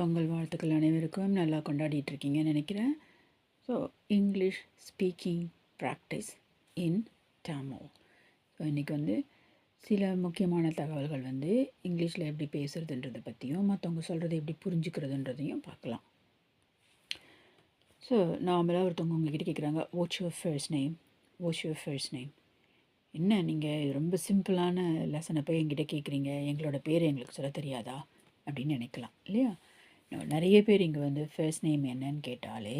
பொங்கல் வாழ்த்துக்கள் அனைவருக்கும் நல்லா கொண்டாடிட்டு இருக்கீங்கன்னு நினைக்கிறேன். So English speaking practice in Tamil so இன்றைக்கி வந்து சில முக்கியமான தகவல்கள் வந்து இங்கிலீஷில் எப்படி பேசுகிறதுன்றதை பற்றியும் மற்றவங்க சொல்கிறத எப்படி புரிஞ்சுக்கிறதுன்றதையும் பார்க்கலாம். ஸோ நார்மலாக ஒருத்தவங்க உங்ககிட்ட கேட்குறாங்க what's your first name what's your first name என்ன நீங்கள் ரொம்ப சிம்பிளான லெசனை போய் எங்கிட்ட கேட்குறீங்க எங்களோட பேர் எங்களுக்கு சொல்ல தெரியாதா? அப்படின்னு நினைக்கலாம் இல்லையா? நிறைய பேர் இங்கே வந்து ஃபர்ஸ்ட் நேம் என்னன்னு கேட்டாலே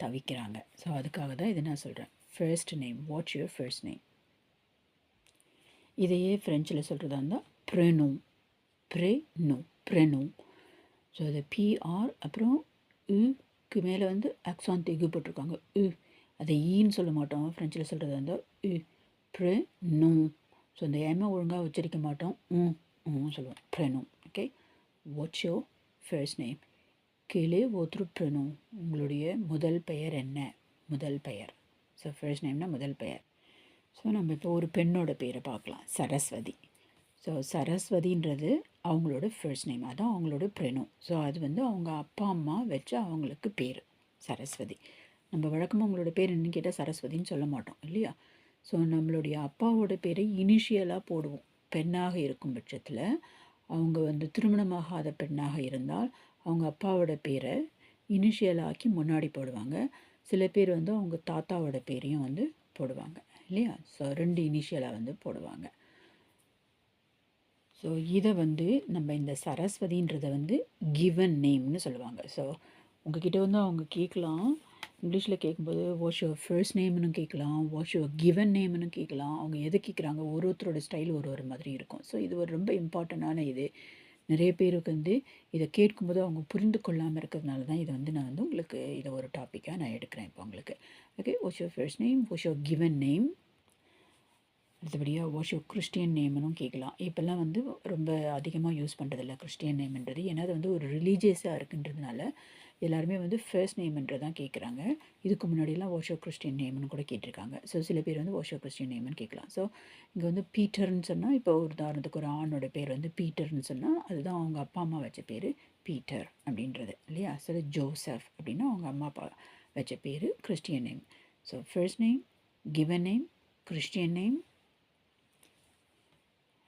தவிக்கிறாங்க. ஸோ அதுக்காக தான் இதை நான் சொல்கிறேன் first name what's your first name இதையே ஃப்ரெஞ்சில் சொல்கிறதா இருந்தால் ப்ரெனோ ப்ரெனோ ப்ரெனோ ஸோ அது பிஆர் அப்புறம் உக்கு மேலே வந்து அக்ஸான் தெகு போட்டிருக்காங்க. உ அதை ஈன்னு சொல்ல மாட்டோம். ஃப்ரெஞ்சில் சொல்கிறதா இருந்தால் உ ப்ரெனோ ஸோ அந்த எம்மை ஒழுங்காக உச்சரிக்க மாட்டோம். ம் ம் சொல்லுவோம். ப்ரெனோ okay what's your first name கீழே ஒத்துரு உங்களுடைய முதல் பெயர் என்ன? முதல் பெயர். ஸோ ஃபர்ஸ்ட் நேம்னா முதல் பெயர். ஸோ நம்ம இப்போ ஒரு பெண்ணோட பேரை பார்க்கலாம். சரஸ்வதி. ஸோ சரஸ்வதின்றது அவங்களோட ஃபர்ஸ்ட் நேம் அதான் அவங்களோட பிரணும் ஸோ அது வந்து அவங்க அப்பா அம்மா வச்ச அவங்களுக்கு பேர். சரஸ்வதி. நம்ம வழக்கமாக அவங்களோட பேர் என்னன்னு கேட்டால் சரஸ்வதின்னு சொல்ல மாட்டோம் இல்லையா? ஸோ நம்மளுடைய அப்பாவோட பேரை இனிஷியலாக போடுவோம். பெண்ணாக இருக்கும் பட்சத்தில் அவங்க வந்து திருமணமாகாத பெண்ணாக இருந்தால் அவங்க அப்பாவோட பேரை இனிஷியலாக்கி முன்னாடி போடுவாங்க. சில பேர் வந்து அவங்க தாத்தாவோட பேரையும் வந்து போடுவாங்க இல்லையா? ஸோ ரெண்டு இனிஷியலாக வந்து போடுவாங்க. ஸோ இதை வந்து நம்ம இந்த சரஸ்வதின்றதை வந்து கிவன் நேம்னு சொல்லுவாங்க. ஸோ உங்ககிட்ட வந்து அவங்க கேட்கலாம். இங்கிலீஷில் கேட்கும்போது வாஷ் யுவர் ஃபர்ஸ்ட் நேம்னு கேட்கலாம். வாஷ் யுவர் கிவன் நேம்னு கேட்கலாம். அவங்க எது கேட்குறாங்க ஒரு ஒருத்தரோட ஸ்டைல் ஒரு ஒரு மாதிரி இருக்கும். ஸோ இது ஒரு ரொம்ப இம்பார்ட்டண்ட்டான இது. நிறைய பேருக்கு வந்து இதை கேட்கும்போது அவங்க புரிந்து கொள்ளாமல் இருக்கிறதுனால தான் இதை வந்து நான் வந்து உங்களுக்கு இதை ஒரு டாப்பிக்காக நான் எடுக்கிறேன் இப்போ உங்களுக்கு. Okay what's your first name what's your given name அடுத்தபடியாக வாட்ச் யோர் கிறிஸ்டியன் நேம்னும் கேட்கலாம். இப்போல்லாம் வந்து ரொம்ப அதிகமாக யூஸ் பண்ணுறதில்ல கிறிஸ்டியன் நேம்ன்றது ஏன்னா அது வந்து ஒரு ரிலீஜியஸாக இருக்குன்றதுனால எல்லாருமே வந்து ஃபர்ஸ்ட் நேம்ன்றது தான் கேட்குறாங்க. இதுக்கு முன்னாடியெல்லாம் ஓஷோ கிறிஸ்டியன் நேம்னு கூட கேட்டிருக்காங்க. ஸோ சில பேர் வந்து ஓஷோ கிறிஸ்டியன் நேம்னு கேட்கலாம். ஸோ இங்கே வந்து பீட்டர்னு சொன்னால் இப்போ ஒரு உதாரணத்துக்கு ஒரு ஆணோட பேர் வந்து பீட்டர்னு சொன்னால் அதுதான் அவங்க அப்பா அம்மா வச்ச பேர் பீட்டர் அப்படின்றது இல்லையா? சில ஜோசப் அப்படின்னா அவங்க அம்மா அப்பா வச்ச பேர் Christian name so first name given name Christian name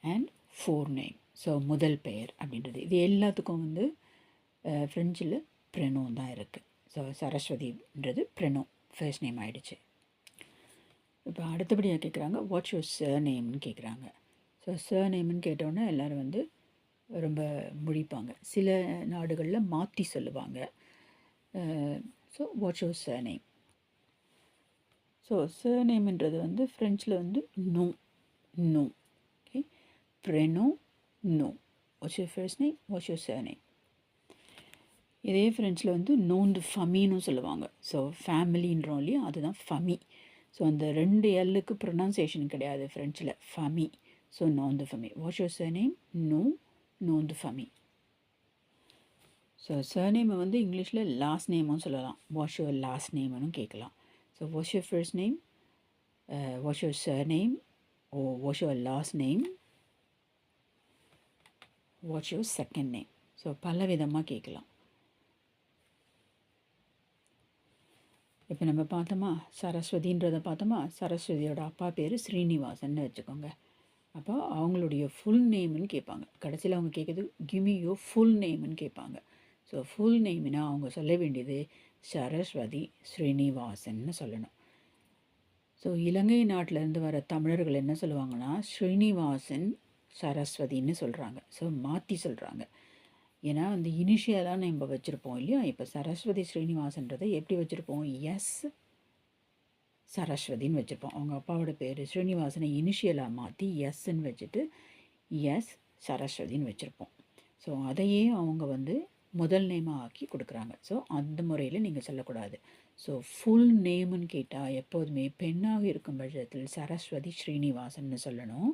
and forename so முதல் பெயர் அப்படின்றது. இது எல்லாத்துக்கும் வந்து ஃப்ரெஞ்சில் ப்ரெனோ தான் இருக்குது ஸோ சரஸ்வதின்றது ப்ரெனோ ஃபர்ஸ்ட் நேம் ஆகிடுச்சு இப்போ அடுத்தபடியாக கேட்குறாங்க வாட்ஸ் யுவர் சர் நேம்னு கேட்குறாங்க ஸோ சர் நேம்னு கேட்டோன்னே எல்லோரும் வந்து ரொம்ப முழிப்பாங்க. சில நாடுகளில் மாற்றி சொல்லுவாங்க. So what's your surname so sir நேம்ன்றது வந்து ஃப்ரெஞ்சில் வந்து நோ நோ ஓகே ப்ரெனோ no what's your first name what's your surname இதே ஃப்ரெஞ்சில் வந்து நோந்து ஃபமின்னு சொல்லுவாங்க. ஸோ ஃபேமிலின்றோம் இல்லையா? அதுதான் ஃபமி ஸோ அந்த ரெண்டு எல்லுக்கு ப்ரொனன்சியேஷன் கிடையாது ஃப்ரெஞ்சில் ஃபமி ஸோ நோந்து ஃபமி வாஷ் யோர் சர் நேம் நோ நோந்து ஃபமி ஸோ சர்நேமை வந்து இங்கிலீஷில் லாஸ்ட் நேமும் சொல்லலாம். வாஷ் யுவர் லாஸ்ட் நேம்னு கேட்கலாம். So what's your first name what's your surname or what's your last name what's your second name so பல விதமாக கேட்கலாம். இப்போ நம்ம பார்த்தோமா? சரஸ்வதின்றதை பார்த்தோமா? சரஸ்வதியோட அப்பா பேர் ஸ்ரீனிவாசன்னு வச்சுக்கோங்க. அப்போ அவங்களுடைய ஃபுல் நேம்னு கேட்பாங்க. கடைசியில் அவங்க கேட்குறது கிமியோ ஃபுல் நேம்னு கேட்பாங்க. ஸோ ஃபுல் நேம்னா அவங்க சொல்ல வேண்டியது சரஸ்வதி ஸ்ரீனிவாசன்னு சொல்லணும். ஸோ இலங்கை நாட்டிலேருந்து வர தமிழர்கள் என்ன சொல்லுவாங்கன்னா ஸ்ரீனிவாசன் சரஸ்வதின்னு சொல்கிறாங்க ஸோ மாற்றி சொல்கிறாங்க ஏன்னா அந்த இனிஷியலாக நம்ம வச்சுருப்போம் இல்லையா? இப்போ சரஸ்வதி ஸ்ரீனிவாசன்றதை எப்படி வச்சுருப்போம்? எஸ் சரஸ்வதின்னு வச்சுருப்போம். அவங்க அப்பாவோட பேர் ஸ்ரீனிவாசனை இனிஷியலாக மாற்றி எஸ்ன்னு வச்சுட்டு எஸ் சரஸ்வதின்னு வச்சுருப்போம். ஸோ அதையே அவங்க வந்து முதல் நேமாக ஆக்கி கொடுக்குறாங்க. ஸோ அந்த முறையில் நீங்கள் சொல்லக்கூடாது. ஸோ ஃபுல் நேம்னு கேட்டால் எப்போதுமே பெண்ணாக இருக்கும் பட்சத்தில் சரஸ்வதி ஸ்ரீனிவாசன்னு சொல்லணும்.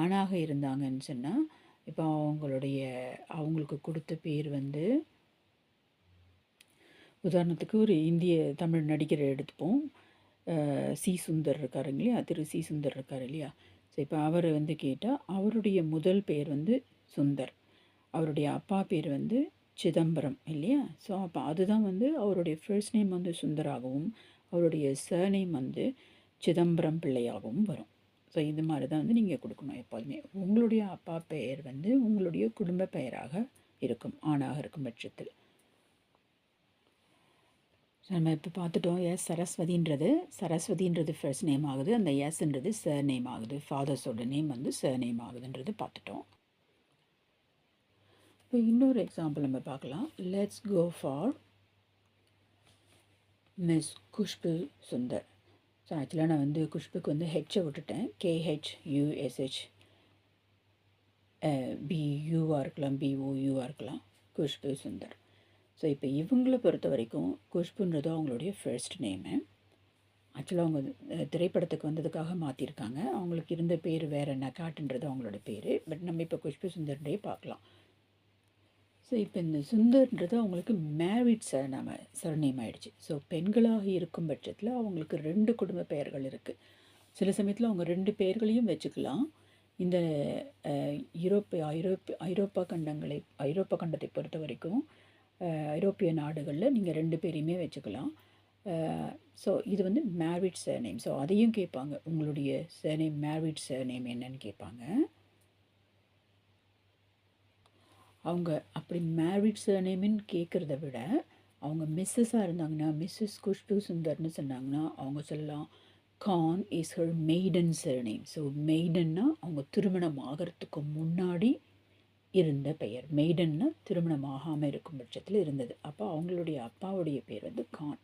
ஆணாக இருந்தாங்கன்னு சொன்னால் இப்போ அவங்களுடைய அவங்களுக்கு கொடுத்த பேர் வந்து உதாரணத்துக்கு ஒரு இந்திய தமிழ் நடிகரை எடுத்துப்போம். சி சுந்தர் இருக்காரு இல்லையா? திரு சி சுந்தர் இருக்கார் இல்லையா? ஸோ இப்போ அவரை வந்து கேட்டால் அவருடைய முதல் பேர் வந்து சுந்தர். அவருடைய அப்பா பேர் வந்து சிதம்பரம் இல்லையா? ஸோ அப்போ அதுதான் வந்து அவருடைய ஃபர்ஸ்ட் நேம் வந்து சுந்தராகவும் அவருடைய சர்நேம் வந்து சிதம்பரம் பிள்ளையாகவும் வரும். ஸோ இது மாதிரி தான் வந்து நீங்கள் கொடுக்கணும் எப்போதுமே. உங்களுடைய அப்பா பெயர் வந்து உங்களுடைய குடும்ப பெயராக இருக்கும் ஆணாக இருக்கும் பட்சத்தில். ஸோ நம்ம இப்போ பார்த்துட்டோம் எஸ் சரஸ்வதின்றது. சரஸ்வதின்றது ஃபர்ஸ்ட் நேம் ஆகுது. அந்த எஸ்ன்றது சர் நேம் ஆகுது. ஃபாதர்ஸோட நேம் வந்து சர் நேம் ஆகுதுன்றது பார்த்துட்டோம். இப்போ இன்னொரு எக்ஸாம்பிள் நம்ம பார்க்கலாம். Let's go for Miss Khushbu Sundar so ஆக்சுவலாக நான் வந்து குஷ்புக்கு வந்து ஹெச்சை விட்டுட்டேன். கேஹெச் யூஎஸ்ஹெச் பியூவாக இருக்கலாம் பிஓயூவாக இருக்கலாம். குஷ்பு சுந்தர். ஸோ இப்போ இவங்களை பொறுத்த வரைக்கும் குஷ்புன்றது அவங்களுடைய ஃபர்ஸ்ட் நேமு ஆக்சுவலாக அவங்க திரைப்படத்துக்கு வந்ததுக்காக மாற்றிருக்காங்க அவங்களுக்கு இருந்த பேர் வேறு நகாட்டுன்றது அவங்களோட பேர். பட் நம்ம இப்போ குஷ்பு சுந்தர்டே பார்க்கலாம். ஸோ இப்போ இந்த சுந்தர்ன்றது அவங்களுக்கு மேரிட் சர் சரணேம் சர்நேம் ஆகிடுச்சு ஸோ பெண்களாக இருக்கும் பட்சத்தில் அவங்களுக்கு ரெண்டு குடும்ப பெயர்கள் இருக்குது சில சமயத்தில் அவங்க ரெண்டு பெயர்களையும் வச்சுக்கலாம். இந்த யூரோப்பிய ஐரோப்பிய ஐரோப்பா கண்டங்களை ஐரோப்பா கண்டத்தை பொறுத்த வரைக்கும் ஐரோப்பிய நாடுகளில் நீங்கள் ரெண்டு பேரையுமே வச்சுக்கலாம். ஸோ இது வந்து மேரிட் சர்நேம் ஸோ அதையும் கேட்பாங்க. உங்களுடைய சர்நேம் மேரிட் சர்நேம் என்னன்னு கேட்பாங்க. அவங்க அப்படி மேரிட் சர்நேமின்னு கேட்குறத விட அவங்க மிஸ்ஸஸாக இருந்தாங்கன்னா மிஸ்ஸஸ் குஷ்பு சுந்தர்னு சொன்னாங்கன்னா அவங்க சொல்லலாம் Khan is her maiden surname so மெய்டன்னா அவங்க திருமணம் ஆகிறதுக்கு முன்னாடி இருந்த பெயர். மெய்டன்னா திருமணம் ஆகாமல் இருக்கும் பட்சத்தில் இருந்தது. அப்போ அவங்களுடைய அப்பாவுடைய பேர் வந்து கான்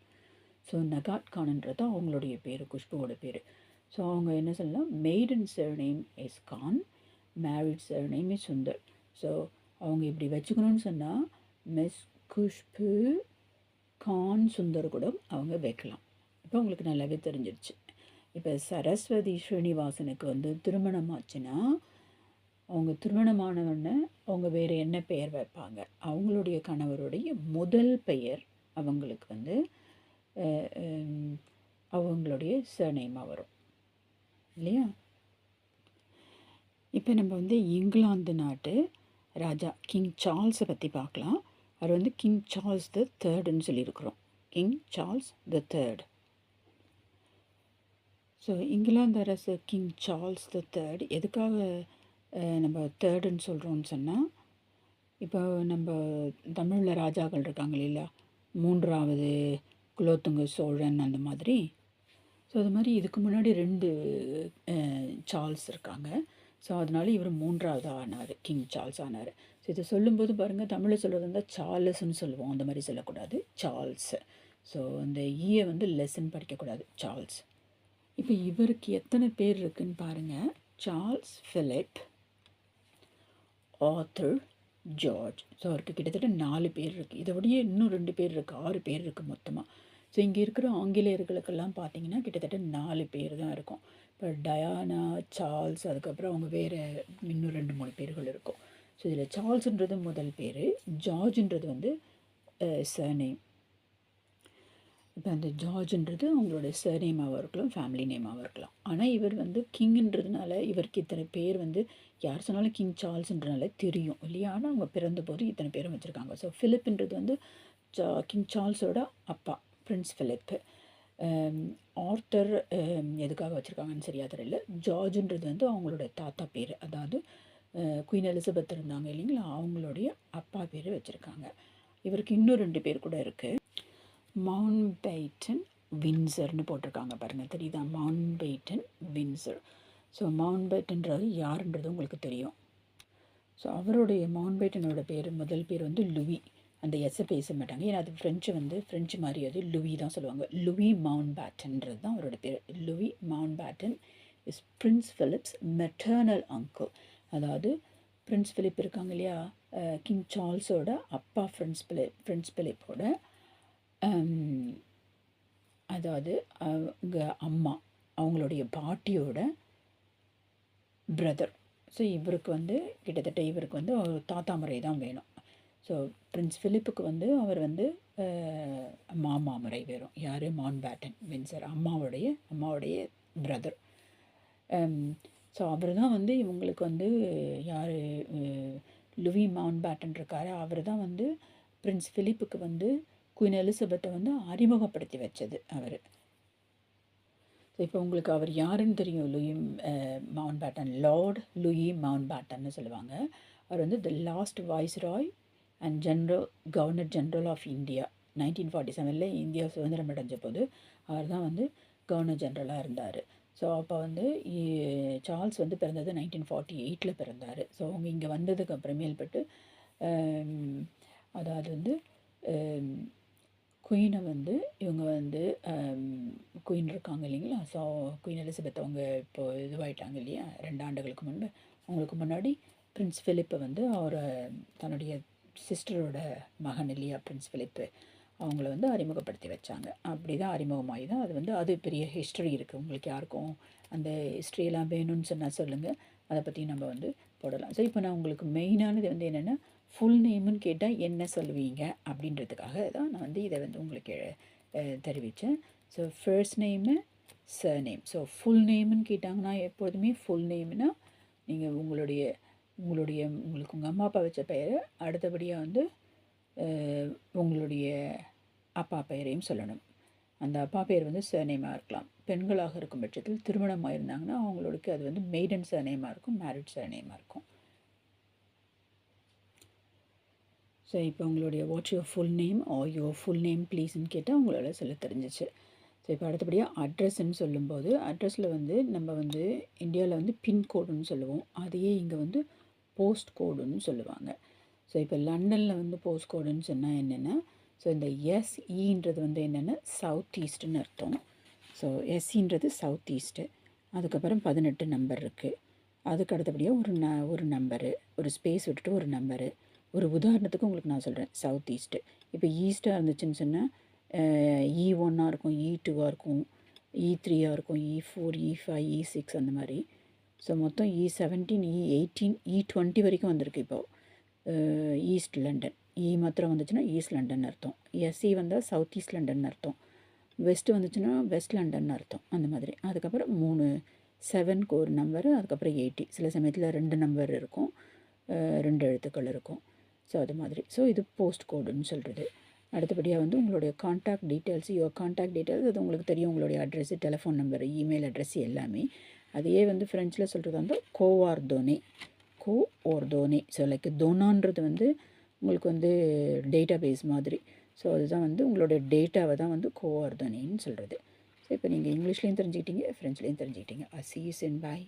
ஸோ நகாட் கான்ன்றது அவங்களுடைய பேர் குஷ்புவோட பேர். ஸோ அவங்க என்ன சொல்லலாம்? Maiden surname is Khan married surname is Sundar so அவங்க இப்படி வச்சுக்கணும்னு சொன்னால் மிஸ் குஷ்பு கான் சுந்தர் கூட அவங்க வைக்கலாம். இப்போ அவங்களுக்கு நல்லாவே தெரிஞ்சிருச்சு. இப்போ சரஸ்வதி ஸ்ரீனிவாசனுக்கு வந்து திருமணம் ஆச்சுன்னா அவங்க திருமணமானவொடனே அவங்க வேறு என்ன பெயர் வைப்பாங்க? அவங்களுடைய கணவருடைய முதல் பெயர் அவங்களுக்கு வந்து அவங்களுடைய சர்நேமாக வரும். இல்லையா? இப்போ நம்ம வந்து இங்கிலாந்து நாட்டு ராஜா கிங் சார்ல்ஸை பற்றி பார்க்கலாம் அவர் வந்து கிங் சார்ல்ஸ் த தேர்டுன்னு சொல்லியிருக்கிறோம். King Charles the third. So England அரசு கிங் சார்ல்ஸ் த தேர்ட். எதுக்காக நம்ம தேர்டுன்னு சொல்கிறோன்னு சொன்னால் இப்போ நம்ம தமிழில் ராஜாக்கள் இருக்காங்க இல்லையா? மூன்றாவது குலோத்துங்க சோழன் அந்த மாதிரி. ஸோ அது மாதிரி இதுக்கு முன்னாடி ரெண்டு சார்ல்ஸ் இருக்காங்க. ஸோ அதனால இவர் மூன்றாவது ஆனார் கிங் சார்ல்ஸ் ஆனார். ஸோ இதை சொல்லும்போது பாருங்கள் தமிழில் சொல்கிறது இருந்தால் சார்லஸ்ன்னு சொல்லுவோம். அந்த மாதிரி சொல்லக்கூடாது. சார்ல்ஸ் ஸோ அந்த e ஈயை வந்து லெசன் படிக்கக்கூடாது. சார்ல்ஸ் இப்போ இவருக்கு எத்தனை பேர் இருக்குன்னு பாருங்கள் Charles Philip Arthur George so அவருக்கு கிட்டத்தட்ட நாலு பேர் இருக்குது இதை விடையே இன்னும் ரெண்டு பேர் இருக்குது ஆறு பேர் இருக்குது மொத்தமாக ஸோ இங்கே இருக்கிற ஆங்கிலேயர்களுக்கெல்லாம் பார்த்தீங்கன்னா கிட்டத்தட்ட நாலு பேர் தான் இருக்கும். இப்போ டயானா சார்ல்ஸ் அதுக்கப்புறம் அவங்க வேறு இன்னும் ரெண்டு மூணு பேர்கள் இருக்கும். ஸோ இதில் சார்ல்ஸுன்றது முதல் பேர் ஜார்ஜுன்றது வந்து சர்நேம் இப்போ அந்த ஜார்ஜுன்றது அவங்களோட சர்நேமாகவும் இருக்கலாம் ஃபேமிலி நேமாகவும் இருக்கலாம். ஆனால் இவர் வந்து கிங்குன்றதுனால இவருக்கு இத்தனை பேர் வந்து யார் சொன்னாலும் கிங் சார்ல்ஸ்ன்றனால தெரியும் இல்லையா? ஆனால் அவங்க பிறந்தபோது இத்தனை பேரும் வச்சுருக்காங்க. ஸோ ஃபிலிப்புன்றது வந்து ஜா கிங் சார்ல்ஸோட அப்பா பிரின்ஸ் ஃபிலிப்பு ஆர்த்தர் எதுக்காக வச்சுருக்காங்கன்னு சரியாக தெரியல. ஜார்ஜுன்றது வந்து அவங்களோட தாத்தா பேர். அதாவது குயின் எலிசபெத் இருந்தாங்க இல்லைங்களா? அவங்களுடைய அப்பா பேர் வச்சுருக்காங்க. இவருக்கு இன்னும் ரெண்டு பேர் கூட இருக்குது மவுண்ட் பெய்டன் வின்சர்னு போட்டிருக்காங்க பாருங்கள் தெரியுதா? Mountbatten Windsor so mount பெய்டன்றது யாருன்றது உங்களுக்கு தெரியும். ஸோ அவருடைய மவுண்ட் பெய்டனோட பேர் முதல் பேர் வந்து லுவி அந்த எஸ்ஸை பேச மாட்டாங்க. ஏன்னா அது ஃப்ரெஞ்சு வந்து ஃப்ரெஞ்சு மாதிரி அது லுவி தான் சொல்லுவாங்க. லுவி மவுண்ட் பேட்டன்றது தான் அவரோட பேர். Louis Mountbatten is Prince Philip's maternal uncle அதாவது பிரின்ஸ் ஃபிலிப் இருக்காங்க இல்லையா? கிங் சார்ல்ஸோட அப்பா ஃப்ரெண்ட்ஸ் பிலிப் ஃப்ரெண்ட்ஸ் பிலிப்போட அதாவது அவங்க அம்மா அவங்களுடைய பாட்டியோட பிரதர் ஸோ இவருக்கு வந்து கிட்டத்தட்ட இவருக்கு வந்து தாத்தா முறை தான் வேணும். ஸோ பிரின்ஸ் ஃபிலிப்புக்கு வந்து அவர் வந்து மாமா முறை வரும் யார்? மான் பேட்டன் வின்சர் அம்மாவுடைய அம்மாவுடைய பிரதர் ஸோ அவர் தான் வந்து இவங்களுக்கு வந்து யார் லுவி மவுண்ட் பேட்டன் இருக்கார். அவர் தான் வந்து பிரின்ஸ் ஃபிலிப்புக்கு வந்து குயின் எலிசபெத்தை வந்து அறிமுகப்படுத்தி வச்சது அவர். ஸோ இப்போ உங்களுக்கு அவர் யாருன்னு தெரியும்? Louis Mountbatten Lord Louis Mount பேட்டன்னு சொல்லுவாங்க. அவர் வந்து the last viceroy and general governor general of India nineteen forty செவனில் இந்தியா சுதந்திரம் அடைஞ்ச போது அவர் தான் வந்து கவர்னர் ஜென்ரலாக இருந்தார். ஸோ அப்போ வந்து சார்ல்ஸ் வந்து பிறந்தது நைன்டீன் ஃபார்ட்டி எயிட்டில் பிறந்தார். ஸோ அவங்க இங்கே வந்ததுக்கு அப்புறமேல்பட்டு அதாவது வந்து குயினை வந்து இவங்க வந்து குயின் இருக்காங்க இல்லைங்களா? ஸோ குயின் எலிசபெத் அவங்க இப்போ இதுவாயிட்டாங்க இல்லையா? ரெண்டு ஆண்டுகளுக்கு முன்பு. அவங்களுக்கு முன்னாடி பிரின்ஸ் ஃபிலிப்பை வந்து அவரை தன்னுடைய சிஸ்டரோட மகன் இல்லையா பிரின்ஸ் ஃபிலிப்பு அவங்கள வந்து அறிமுகப்படுத்தி வச்சாங்க. அப்படி தான் அறிமுகமாகி தான். அது வந்து அது பெரிய ஹிஸ்டரி இருக்குது உங்களுக்கு யாருக்கும் அந்த ஹிஸ்ட்ரியெல்லாம் வேணும்னு சொன்னால் சொல்லுங்கள் அதை பற்றி நம்ம வந்து போடலாம். ஸோ இப்போ நான் உங்களுக்கு மெயினானது வந்து என்னென்னா ஃபுல் நேமுன்னு கேட்டால் என்ன சொல்லுவீங்க? அப்படின்றதுக்காக தான் நான் வந்து இதை வந்து உங்களுக்கு தெரிவித்தேன் so first name surname so full நேம்னு கேட்டாங்கன்னா எப்போதுமே ஃபுல் நேம்னா நீங்கள் உங்களுடைய உங்களுடைய உங்களுக்கு உங்கள் அம்மா அப்பா வச்ச பெயரை. அடுத்தபடியாக வந்து உங்களுடைய அப்பா பெயரையும் சொல்லணும். அந்த அப்பா பெயர் வந்து சர்நேமாக இருக்கலாம். பெண்களாக இருக்கும் பட்சத்தில் திருமணமாக இருந்தாங்கன்னா அவங்களுக்கு அது வந்து மெய்டன் சர்நேமாக இருக்கும் மேரிட் சர்நேமாக இருக்கும். ஸோ இப்போ உங்களுடைய what's your full name or your full name ப்ளீஸ்ன்னு கேட்டால் உங்களால் சொல்ல தெரிஞ்சிச்சு. ஸோ இப்போ அடுத்தபடியாக அட்ரஸ்ன்னு சொல்லும்போது அட்ரஸில் வந்து நம்ம வந்து இந்தியாவில் வந்து பின்கோடுன்னு சொல்லுவோம். அதையே இங்கே வந்து போஸ்ட் கோடுன்னு சொல்லுவாங்க. ஸோ இப்போ லண்டனில் வந்து போஸ்ட் கோடுன்னு சொன்னால் என்னென்னா ஸோ இந்த எஸ்இன்றது வந்து என்னென்னா சவுத் ஈஸ்ட்னு அர்த்தம். ஸோ எஸ்இன்றது சவுத் ஈஸ்ட்டு அதுக்கப்புறம் பதினெட்டு நம்பர் இருக்குது அதுக்கு அடுத்தபடியாக ஒரு ந ஒரு நம்பரு ஒரு ஸ்பேஸ் விட்டுட்டு ஒரு நம்பரு ஒரு உதாரணத்துக்கு உங்களுக்கு நான் சொல்கிறேன் சவுத் ஈஸ்ட்டு இப்போ ஈஸ்ட்டாக இருந்துச்சுன்னு சொன்னால் இ e ஒன்னாக இருக்கும் e இ டூவாக இருக்கும் இ த்ரீயாக இருக்கும் E four E five E six அந்த மாதிரி. ஸோ மொத்தம் E seventeen E eighteen E twenty வரைக்கும் வந்திருக்கு இப்போது ஈஸ்ட் லண்டன் இ மாத்திரம் வந்துச்சுன்னா ஈஸ்ட் லண்டன் அர்த்தம். எஸ்சி வந்தால் சவுத் ஈஸ்ட் லண்டன் அர்த்தம். வெஸ்ட்டு வந்துச்சுன்னா வெஸ்ட் லண்டன் அர்த்தம். அந்த மாதிரி. அதுக்கப்புறம் மூணு செவனுக்கு ஒரு நம்பரு அதுக்கப்புறம் எயிட்டி சில சமயத்தில் ரெண்டு நம்பர் இருக்கும். ரெண்டு எழுத்துக்கள் இருக்கும். ஸோ அது மாதிரி. ஸோ இது போஸ்ட் கோடுன்னு சொல்கிறது அடுத்தபடியாக வந்து உங்களுடைய contact details your contact details அது உங்களுக்கு தெரியும். உங்களுடைய address telephone number email address எல்லாமே. அதையே வந்து ஃப்ரெஞ்சில் சொல்கிறது வந்து கோவார்தோனே கோ ஓர் தோனே ஸோ லைக் தோனான்றது வந்து உங்களுக்கு வந்து டேட்டா பேஸ் மாதிரி. ஸோ அதுதான் வந்து உங்களுடைய டேட்டாவை தான் வந்து கோவார்தோனேன்னு சொல்கிறது ஸோ இப்போ நீங்கள் இங்கிலீஷ்லேயும் தெரிஞ்சுக்கிட்டீங்க ஃப்ரெஞ்ச்லேயும் தெரிஞ்சுக்கிட்டீங்க. அசீஸ் இன் பாய்